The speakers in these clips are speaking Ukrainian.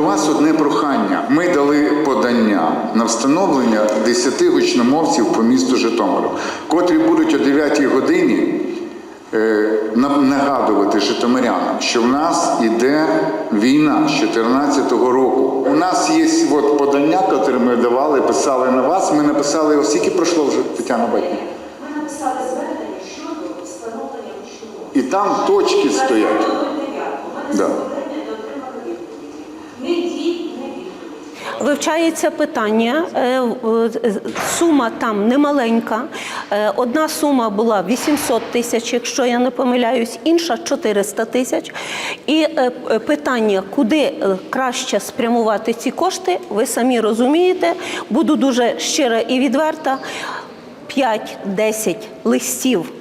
до вас одне прохання. Ми дали подання на встановлення 10 гучномовців по місту Житомиру, котрі будуть о 9 годині е, нагадувати житомирянам, що в нас іде війна з 2014 року. У нас є от подання, котре ми давали, писали на вас. Ми написали, ось скільки пройшло вже Тетяна Батьків. Ми написали звернення щодо встановлення ручного. І там точки стоять. Да. Да. Не дій, не відповідь. Вивчається питання. е, е, Сума там немаленька. Е, Одна сума була 800 тисяч, якщо я не помиляюсь, інша 400 тисяч. І питання, куди краще спрямувати ці кошти, ви самі розумієте. Буду дуже щира і відверта. 5-10 листів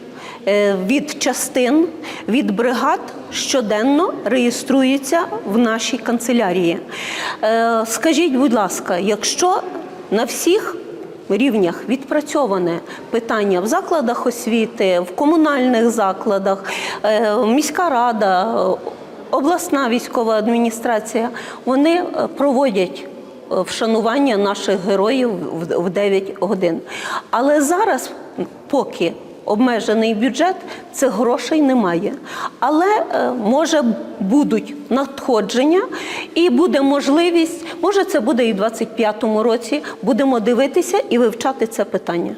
від частин, від бригад щоденно реєструється в нашій канцелярії. Е, Скажіть, будь ласка, якщо на всіх рівнях відпрацьоване питання в закладах освіти, в комунальних закладах, е, міська рада, е, обласна військова адміністрація, вони е, проводять е, вшанування наших героїв в 9 годин. Але зараз, поки обмежений бюджет, цих грошей немає. Але е, може будуть надходження і буде можливість, може це буде і в 25-му році, будемо дивитися і вивчати це питання.